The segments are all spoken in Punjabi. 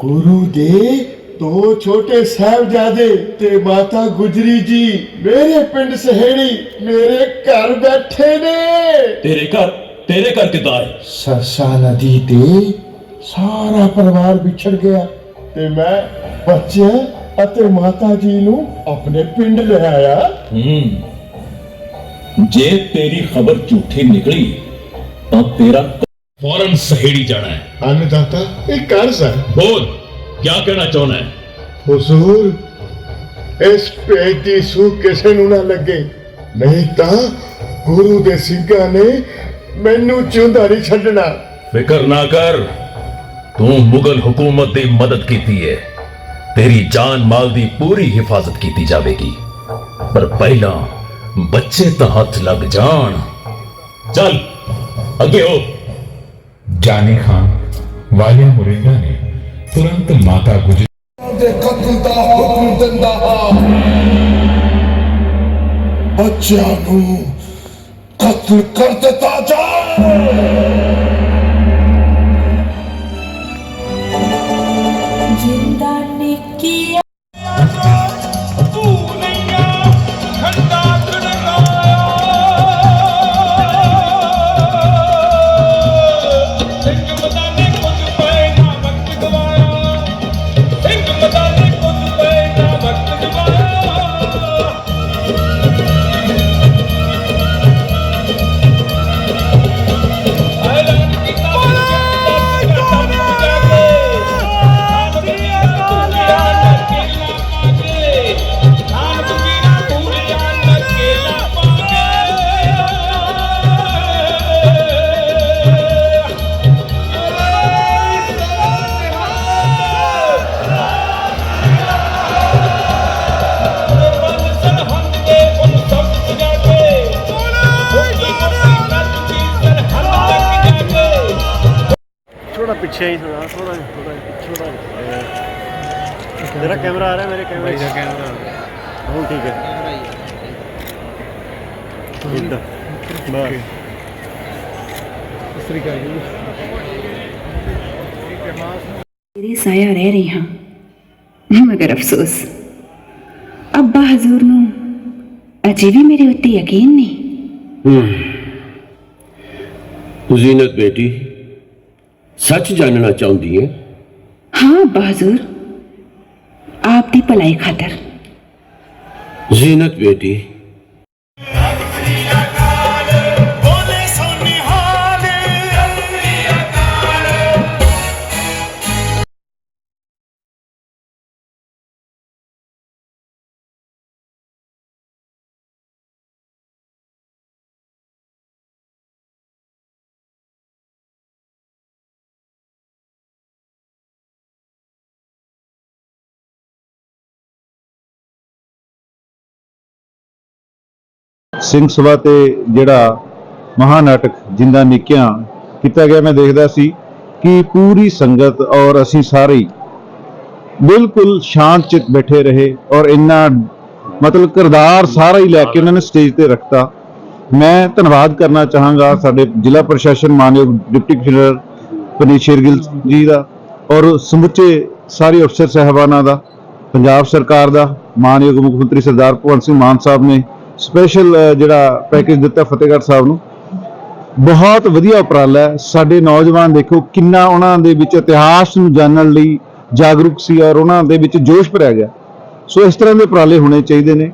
ਗੁਰੂ ਦੇ ਦੋ ਛੋਟੇ ਸਾਹਿਬਜ਼ਾਦੇ ਤੇ ਮਾਤਾ ਗੁਜਰੀ ਜੀ ਮੇਰੇ ਪਿੰਡ ਸਹੇੜੀ ਮੇਰੇ ਘਰ ਬੈਠੇ ਨੇ। ਤੇਰੇ ਘਰ ਤੇਰੇ ਘਰ ਕਿੱਦਾਂ ਆਏ ਸਰਸਾ ਨਦੀ ਤੇ ਸਾਰਾ ਪਰਿਵਾਰ ਵਿਛੜ ਗਿਆ ਤੇ ਮੈਂ ਬੱਚਿਆਂ ਅਤੇ ਮਾਤਾ ਜੀ ਨੂੰ ਆਪਣੇ ਪਿੰਡ ਲੈ ਆਇਆ। ਹੂੰ। ਜੇ ਤੇਰੀ ਖਬਰ ਝੂਠੀ ਨਿਕਲੀ ਤਾਂ ਤੇਰਾ ਫੌਰਨ ਸਹੇੜੀ ਜਾਣਾ ਹੈ। ਅੰਨਦਾਤਾ ਇਹ ਕਰ ਸਰ ਬੋਲ ਕੀ ਕਹਿਣਾ ਚਾਹੁੰਦਾ ਹੈ? ਹੁਜ਼ੂਰ ਇਸ ਭੇਜ ਦੀ ਸੂ ਕਿਸੇ ਨੂੰ ਨਾ ਲੱਗੇ। ਨਹੀਂ ਤਾਂ ਗੁਰੂ ਦੇ ਸਿੰਘਾਂ ਨੇ ਮੈਨੂੰ ਨਹੀਂ ਛੱਡਣਾ। ਫਿਕਰ ਨਾ ਕਰ ਤੂੰ ਮੁਗਲ ਹਕੂਮਤ ਦੀ ਮਦਦ ਕੀਤੀ ਹੈ। ਤੇਰੀ ਜਾਨ ਮਾਲ ਦੀ ਪੂਰੀ ਹਿਫਾਜ਼ਤ ਕੀਤੀ ਜਾਵੇਗੀ। ਪਰ ਪਹਿਲਾਂ ਬੱਚੇ ਤਾਂ ਹੱਥ ਲੱਗ ਜਾਣ। ਚੱਲ ਅੱਗੇ ਹੋ। ਜਾਨੀ ਖਾਨ, ਵਾਲਿਆ ਮੁਰਿੰਦਾ ਨੇ ਤੁਰੰਤ ਮਾਤਾ ਗੁਜਰੀ ਦੇ ਕਤਲ ਦਾ ਹੁਕਮ ਦਿੰਦਾ ਹਾਂ। ਬੱਚਿਆਂ ਨੂੰ ਕਤਲ ਕਰ ਦਿੱਤਾ ਜਾਏ। ਪਿੱਛੇ ਹੀ ਥੋੜਾ ਥੋੜਾ ਥੋੜਾ ਪਿੱਛੇ ਥੋੜਾ ਮੇਰਾ ਕੈਮਰਾ ਆ ਰਿਹਾ ਮੇਰੇ ਕੈਮਰੇ ਦਾ ਕੈਮਰਾ ਹੁਣ ਠੀਕ ਹੈ। ਇਦਾਂ ਬਸ। ਸ੍ਰੀ ਕਾਲ ਜੀ। ਤੇਰੇ ਸਾਇਆ ਰਹਿ ਰਹੀ ਹਾਂ। ਮਗਰ ਅਫਸੋਸ। ਅੱਬਾ ਹਜ਼ੂਰ ਨੂੰ ਅਜੇ ਵੀ ਮੇਰੇ ਉੱਤੇ ਯਕੀਨ ਨਹੀਂ। ਜ਼ੀਨਤ ਬੇਟੀ। ਸੱਚ ਜਾਣਨਾ ਚਾਹੁੰਦੀ ਹੈ ਹਾਂ ਅੱਬਾ ਹਜ਼ੂਰ ਆਪ ਦੀ ਭਲਾਈ ਖਾਤਰ। ਜ਼ੀਨਤ ਬੇਟੀ। ਸਿੰਘ ਸਭਾ ਤੇ ਜਿਹੜਾ ਮਹਾਨਾਟਕ ਜਿੰਦਾ ਨਿੱਕਿਆਂ ਕੀਤਾ ਗਿਆ, ਮੈਂ ਦੇਖਦਾ ਸੀ ਕਿ ਪੂਰੀ ਸੰਗਤ ਔਰ ਅਸੀਂ ਸਾਰੇ ਹੀ ਬਿਲਕੁਲ ਸ਼ਾਂਤ ਚਿਤ ਬੈਠੇ ਰਹੇ ਔਰ ਇੰਨਾ ਮਤਲਬ ਕਿਰਦਾਰ ਸਾਰਾ ਹੀ ਲੈ ਕੇ ਉਹਨਾਂ ਨੇ ਸਟੇਜ ਤੇ ਰੱਖਤਾ। ਮੈਂ ਧੰਨਵਾਦ ਕਰਨਾ ਚਾਹਾਂਗਾ ਸਾਡੇ ਜ਼ਿਲ੍ਹਾ ਪ੍ਰਸ਼ਾਸਨ, ਮਾਨਯੋਗ ਡਿਪਟੀ ਕਮਿਸ਼ਨਰ ਪਨੀਤ ਸ਼ੇਰਗਿੱਲ ਜੀ ਦਾ ਔਰ ਸਮੁੱਚੇ ਸਾਰੇ ਅਫਸਰ, ਸਹਿਬਾਨਾਂ ਦਾ, ਪੰਜਾਬ ਸਰਕਾਰ ਦਾ, ਮਾਨਯੋਗ ਮੁੱਖ ਮੰਤਰੀ ਸਰਦਾਰ ਭਗਵੰਤ ਸਿੰਘ ਮਾਨ ਸਾਹਿਬ ਨੇ ਸਪੈਸ਼ਲ ਜਿਹੜਾ ਪੈਕੇਜ ਦਿੱਤਾ ਫਤਿਹਗੜ੍ਹ ਸਾਹਿਬ ਨੂੰ। ਬਹੁਤ ਵਧੀਆ ਉਪਰਾਲਾ ਹੈ। ਸਾਡੇ ਨੌਜਵਾਨ ਦੇਖੋ ਕਿੰਨਾ ਉਹਨਾਂ ਦੇ ਵਿੱਚ ਇਤਿਹਾਸ ਨੂੰ ਜਾਣਨ ਲਈ ਜਾਗਰੂਕ ਸੀ ਔਰ ਉਹਨਾਂ ਦੇ ਵਿੱਚ ਜੋਸ਼ ਭਰਿਆ ਗਿਆ। ਸੋ ਇਸ ਤਰ੍ਹਾਂ ਦੇ ਉਪਰਾਲੇ ਹੋਣੇ ਚਾਹੀਦੇ ਨੇ।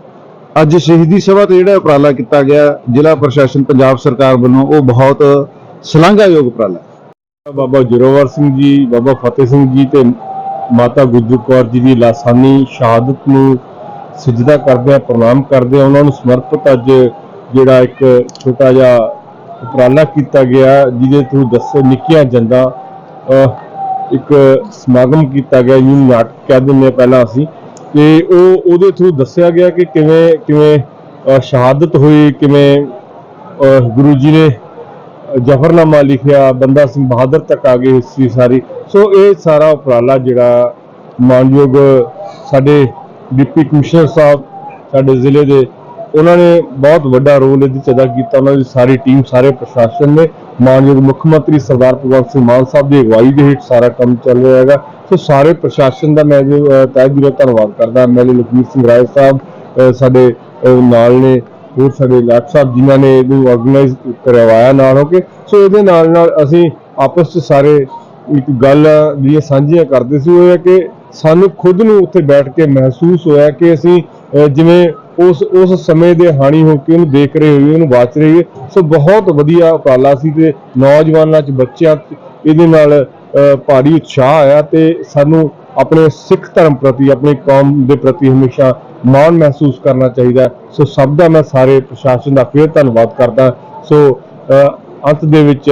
ਅੱਜ ਸ਼ਹੀਦੀ ਸਭਾ ਤੇ ਜਿਹੜਾ ਉਪਰਾਲਾ ਕੀਤਾ ਗਿਆ ਜ਼ਿਲ੍ਹਾ ਪ੍ਰਸ਼ਾਸਨ ਪੰਜਾਬ ਸਰਕਾਰ ਵੱਲੋਂ, ਉਹ ਬਹੁਤ ਸ਼ਲਾਘਾਯੋਗ ਉਪਰਾਲਾ ਬਾਬਾ ਜੋਰਾਵਰ ਸਿੰਘ ਜੀ, ਬਾਬਾ ਫਤਿਹ ਸਿੰਘ ਜੀ ਤੇ ਮਾਤਾ ਗੁਜਰ ਕੌਰ ਜੀ ਦੀ ਲਾਸਾਨੀ ਸ਼ਹਾਦਤ ਨੂੰ ਸਜਦਾ ਕਰਦੇ ਆ, ਪ੍ਰਣਾਮ ਕਰਦੇ ਆ, ਉਹਨਾਂ ਨੂੰ ਸਮਰਪਿਤ ਅੱਜ ਜਿਹੜਾ ਇੱਕ ਛੋਟਾ ਜਿਹਾ ਉਪਰਾਲਾ ਕੀਤਾ ਗਿਆ, ਜਿਹਦੇ ਥਰੂ ਦੱਸੇ ਨਿੱਕੀਆਂ ਜੰਦਾ ਇੱਕ ਸਮਾਗਮ ਕੀਤਾ ਗਿਆ ਜਿਹਨੂੰ ਨਾਟਕ ਕਹਿ ਦਿੰਦੇ ਹਾਂ ਪਹਿਲਾਂ ਅਸੀਂ, ਤੇ ਉਹ ਉਹਦੇ ਥਰੂ ਦੱਸਿਆ ਗਿਆ ਕਿ ਕਿਵੇਂ ਕਿਵੇਂ ਸ਼ਹਾਦਤ ਹੋਈ, ਕਿਵੇਂ ਗੁਰੂ ਜੀ ਨੇ ਜਫਰਨਾਮਾ ਲਿਖਿਆ, ਬੰਦਾ ਸਿੰਘ ਬਹਾਦਰ ਤੱਕ ਆ ਗਈ ਹਿਸਟਰੀ ਸਾਰੀ। ਸੋ ਇਹ ਸਾਰਾ ਉਪਰਾਲਾ ਜਿਹੜਾ ਮਾਨਯੋਗ ਸਾਡੇ ਡਿਪਟੀ ਕਮਿਸ਼ਨਰ ਸਾਹਿਬ ਸਾਡੇ ਜ਼ਿਲ੍ਹੇ ਦੇ ਉਹਨਾਂ ਨੇ ਬਹੁਤ ਵੱਡਾ ਰੋਲ ਇਹਦੇ ਚ ਅਦਾ ਕੀਤਾ। ਉਹਨਾਂ ਦੀ ਸਾਰੀ ਟੀਮ ਸਾਰੇ ਪ੍ਰਸ਼ਾਸਨ ਨੇ ਮਾਨਯੋਗ ਮੁੱਖ ਮੰਤਰੀ ਸਰਦਾਰ ਭਗਵੰਤ ਸਿੰਘ ਮਾਨ ਸਾਹਿਬ ਦੀ ਅਗਵਾਈ ਦੇ ਹੇਠ ਸਾਰਾ ਕੰਮ ਚੱਲ ਰਿਹਾ ਹੈਗਾ। ਸੋ ਸਾਰੇ ਪ੍ਰਸ਼ਾਸਨ ਦਾ ਮੈਂ ਜੋ ਅਹ, ਤਹਿ ਦਿਲੋਂ ਧੰਨਵਾਦ ਕਰਦਾ। ਐਮਐਲਏ ਲਖਵੀਰ ਸਿੰਘ ਰਾਏ ਸਾਹਿਬ ਸਾਡੇ ਨਾਲ ਨੇ ਹੋਰ ਸਾਡੇ ਲਾਟ ਸਾਹਿਬ ਜਿਨ੍ਹਾਂ ਨੇ ਇਹਨੂੰ ਆਰਗੇਨਾਈਜ਼ ਕਰਵਾਇਆ ਨਾਲ ਹੋ ਕੇ। ਸੋ ਇਹਦੇ ਨਾਲ ਨਾਲ ਅਸੀਂ ਆਪਸ ਵਿੱਚ ਸਾਰੇ ਇੱਕ ਗੱਲ ਜਿਹੜੀਆਂ ਸਾਂਝੀਆਂ ਕਰਦੇ ਸੀ ਉਹ ਹੈ ਕਿ ਸਾਨੂੰ ਖੁਦ ਨੂੰ ਉੱਥੇ ਬੈਠ ਕੇ ਮਹਿਸੂਸ ਹੋਇਆ ਕਿ ਅਸੀਂ ਜਿਵੇਂ ਉਸ ਉਸ ਸਮੇਂ ਦੇ ਹਾਣੀ ਹੋ ਕੇ ਉਹਨੂੰ ਦੇਖ ਰਹੇ ਹੋਈਏ, ਉਹਨੂੰ ਵਾਚ ਰਹੇ ਹੋਈਏ। ਸੋ ਬਹੁਤ ਵਧੀਆ ਉਪਰਾਲਾ ਸੀ ਤੇ ਨੌਜਵਾਨਾਂ ਚ, ਬੱਚਿਆਂ 'ਚ ਇਹਦੇ ਨਾਲ ਭਾਰੀ ਉਤਸ਼ਾਹ ਆਇਆ ਤੇ ਸਾਨੂੰ ਆਪਣੇ ਸਿੱਖ ਧਰਮ ਪ੍ਰਤੀ, ਆਪਣੀ ਕੌਮ ਦੇ ਪ੍ਰਤੀ ਹਮੇਸ਼ਾ ਮਾਣ ਮਹਿਸੂਸ ਕਰਨਾ ਚਾਹੀਦਾ ਸੋ ਸਭ ਦਾ ਮੈਂ ਸਾਰੇ ਪ੍ਰਸ਼ਾਸਨ ਦਾ ਫਿਰ ਧੰਨਵਾਦ ਕਰਦਾ। ਸੋ ਅੰਤ ਦੇ ਵਿੱਚ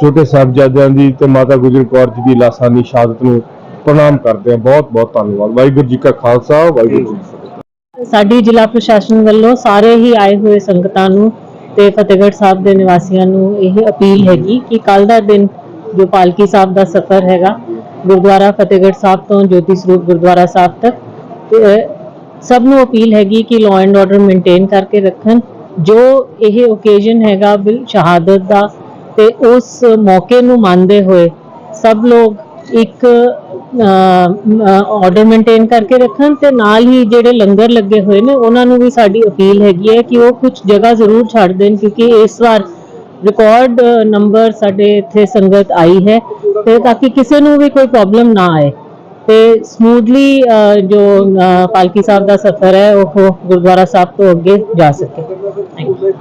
ਛੋਟੇ ਸਾਹਿਬਜ਼ਾਦਿਆਂ ਦੀ ਤੇ ਮਾਤਾ ਗੁਜਰ ਕੌਰ ਜੀ ਦੀ ਲਾਸਾਨੀ ਸ਼ਹਾਦਤ ਨੂੰ ਪ੍ਰਣਾਮ ਕਰਦੇ ਹਾਂ। ਬਹੁਤ ਬਹੁਤ ਧੰਨਵਾਦ। ਵਾਹਿਗੁਰੂ ਜੀ ਕਾ ਖਾਲਸਾ ਵਾਹਿਗੁਰੂ ਜੀ ਕੀ ਫਤਿਹ। ਸਾਡੀ ਜ਼ਿਲ੍ਹਾ ਪ੍ਰਸ਼ਾਸਨ ਵੱਲੋਂ ਸਾਰੇ ਹੀ ਆਏ ਹੋਏ ਸੰਗਤਾਂ ਨੂੰ ਤੇ ਫਤਿਹਗੜ੍ਹ ਸਾਹਿਬ ਦੇ ਨਿਵਾਸੀਆਂ ਨੂੰ ਇਹ ਅਪੀਲ ਹੈਗੀ ਕਿ ਕੱਲ ਦਾ ਦਿਨ ਜੋ ਪਾਲਕੀ ਸਾਹਿਬ ਦਾ ਸਫ਼ਰ ਹੈਗਾ ਗੁਰਦੁਆਰਾ ਫਤਿਹਗੜ੍ਹ ਸਾਹਿਬ ਤੋਂ ਜੋਤੀ ਸਰੂਪ ਗੁਰਦੁਆਰਾ ਸਾਹਿਬ ਤੱਕ ਤੇ, ਸਭ ਨੂੰ ਅਪੀਲ ਹੈਗੀ ਕਿ ਲਾਅ ਐਂਡ ਆਰਡਰ ਮੇਨਟੇਨ ਕਰਕੇ ਰੱਖਣ। ਜੋ ਇਹ ਓਕੇਜ਼ਨ ਹੈਗਾ ਬਿਲ ਸ਼ਹਾਦਤ ਦਾ ਤੇ ਉਸ ਮੌਕੇ ਨੂੰ ਮੰਨਦੇ ਹੋਏ ਸਭ ਲੋਕ ਇੱਕ ਆਰਡਰ ਮੇਨਟੇਨ ਕਰਕੇ ਰੱਖਣ ਤੇ ਨਾਲ ਹੀ ਜਿਹੜੇ ਲੰਗਰ ਲੱਗੇ ਹੋਏ ਨੇ, ਉਹਨਾਂ ਨੂੰ ਵੀ ਸਾਡੀ ਅਪੀਲ ਹੈਗੀ ਹੈ ਕਿ ਉਹ ਕੁਝ ਜਗ੍ਹਾ ਜ਼ਰੂਰ ਛੱਡ ਦੇਣ ਕਿਉਂਕਿ ਇਸ ਵਾਰ ਰਿਕਾਰਡ ਨੰਬਰ ਸਾਡੇ ਇੱਥੇ ਸੰਗਤ ਆਈ ਹੈ ਤੇ ਤਾਂ ਕਿ ਕਿਸੇ ਨੂੰ ਵੀ ਕੋਈ ਪ੍ਰੋਬਲਮ ਨਾ ਆਏ। ਤੇ ਸਮੂਥਲੀ ਜੋ ਪਾਲਕੀ ਸਾਹਿਬ ਦਾ ਸਫ਼ਰ ਹੈ, ਉਹ ਗੁਰਦੁਆਰਾ ਸਾਹਿਬ ਤੋਂ ਅੱਗੇ ਜਾ ਸਕੇ। Thank you